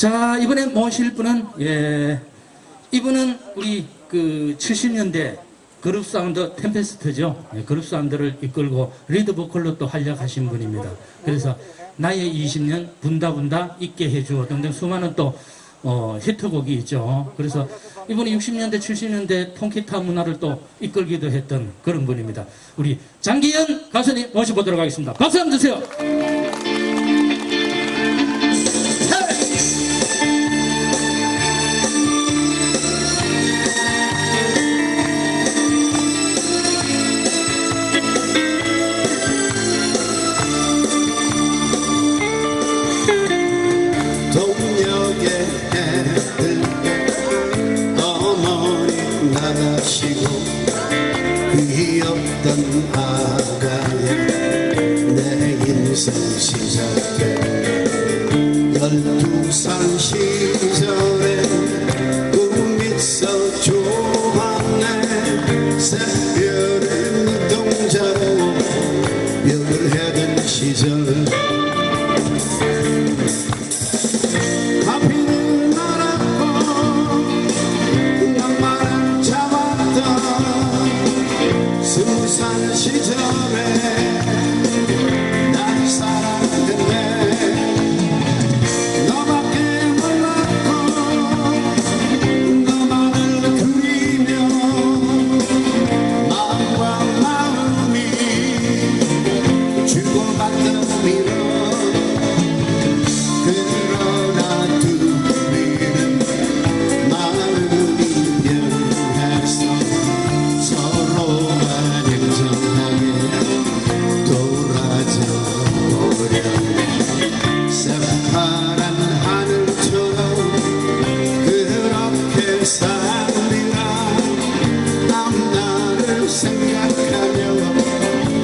자, 이번에 모실 분은, 예, 이분은 우리 그 70년대 그룹 사운드 템페스트죠. 예, 그룹 사운드를 이끌고 리드 보컬로 또 활약하신 분입니다. 그래서 나의 20년 분다분다 있게 해주어 등등 수많은 또 어, 히트곡이 있죠. 그래서 이분이 60년대, 70년대 통기타 문화를 또 이끌기도 했던 그런 분입니다. 우리 장기현 가수님 모셔보도록 하겠습니다. 박수 한번 주세요. 인생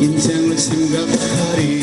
인생을 생각하리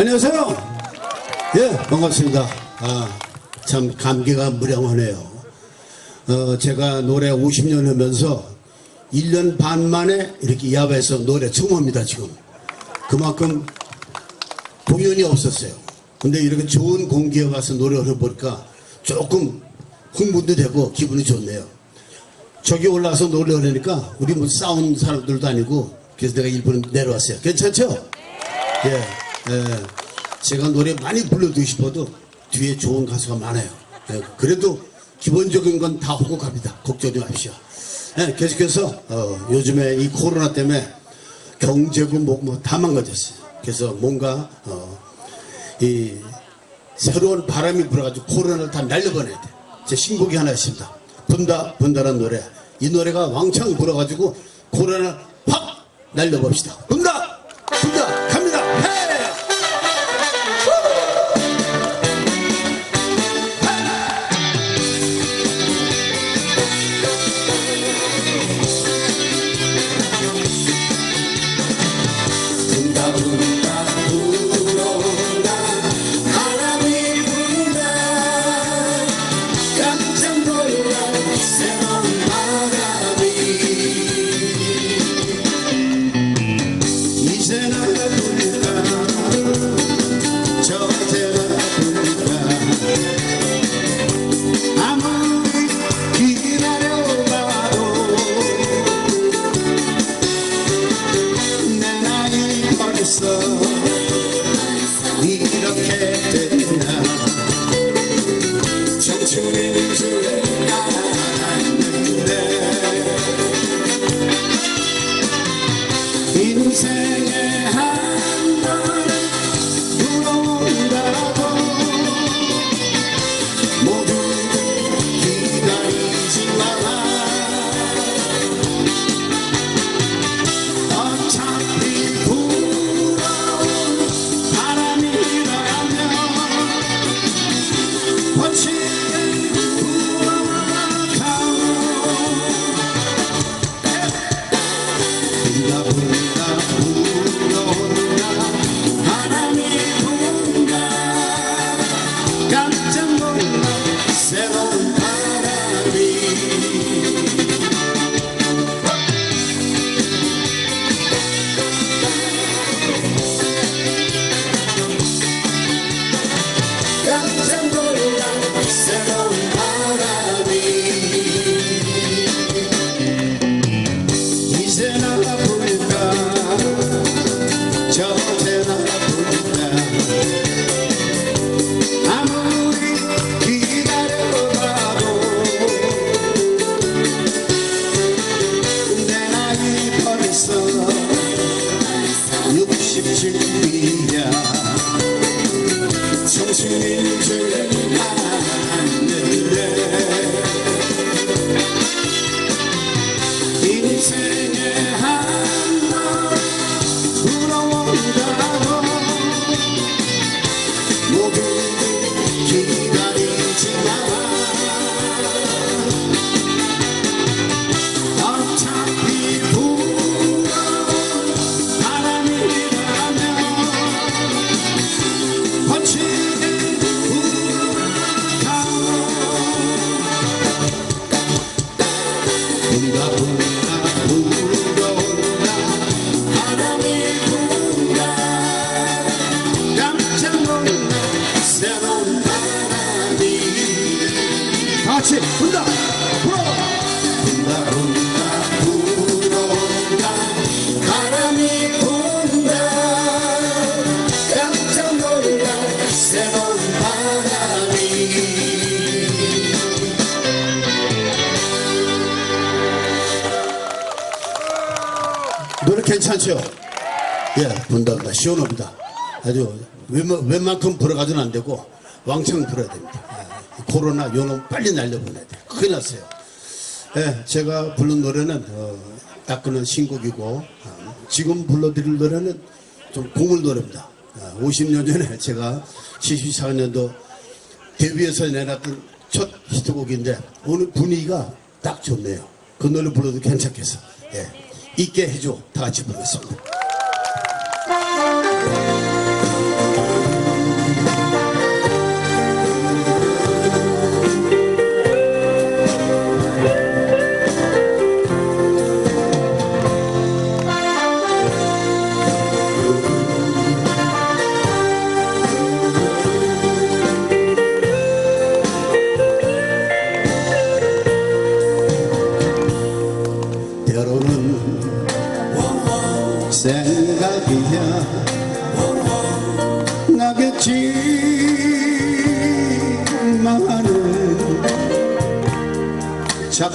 안녕하세요. 예, 반갑습니다. 아, 참 감기가 무량하네요. 어, 제가 노래 50년 하면서 1년 반 만에 이렇게 야외에서 노래 처음 합니다, 지금. 그만큼 공연이 없었어요. 근데 이렇게 좋은 공기에 와서 노래를 해보니까 조금 흥분도 되고 기분이 좋네요. 저기 올라와서 노래를 하니까 우리 뭐 싸운 사람들도 아니고 그래서 내가 일부러 내려왔어요. 괜찮죠? 예, 예. 제가 노래 많이 불러드리고 싶어도 뒤에 좋은 가수가 많아요. 예, 그래도 기본적인 건 다 하고 갑니다. 걱정지 마십시오. 예, 계속해서 어, 요즘에 이 코로나 때문에 경제고 뭐다 망가졌어요. 그래서 뭔가 어, 이 새로운 바람이 불어가지고 코로나를 다 날려보내야 돼. 제 신곡이 하나 있습니다. 분다 분다란 노래. 이 노래가 왕창 불어가지고 코로나 확 날려봅시다. 분다 분다 괜찮죠? 예, 분다분다 시원합니다. 아주 웬만, 웬만 큼 불어가지는 안 되고 왕창 불어야 됩니다. 예, 코로나 요놈 빨리 날려보내야 돼요. 큰일 났어요. 예, 제가 부른 노래는 어, 따끈한 신곡이고 어, 지금 불러드릴 노래는 좀 고물 노래입니다. 어, 50년 전에 제가 74년도 데뷔해서 내놨던 첫 히트곡인데 오늘 분위기가 딱 좋네요. 그 노래 불러도 괜찮겠어. 예. 있게 해줘. 다 같이 부르겠습니다. 자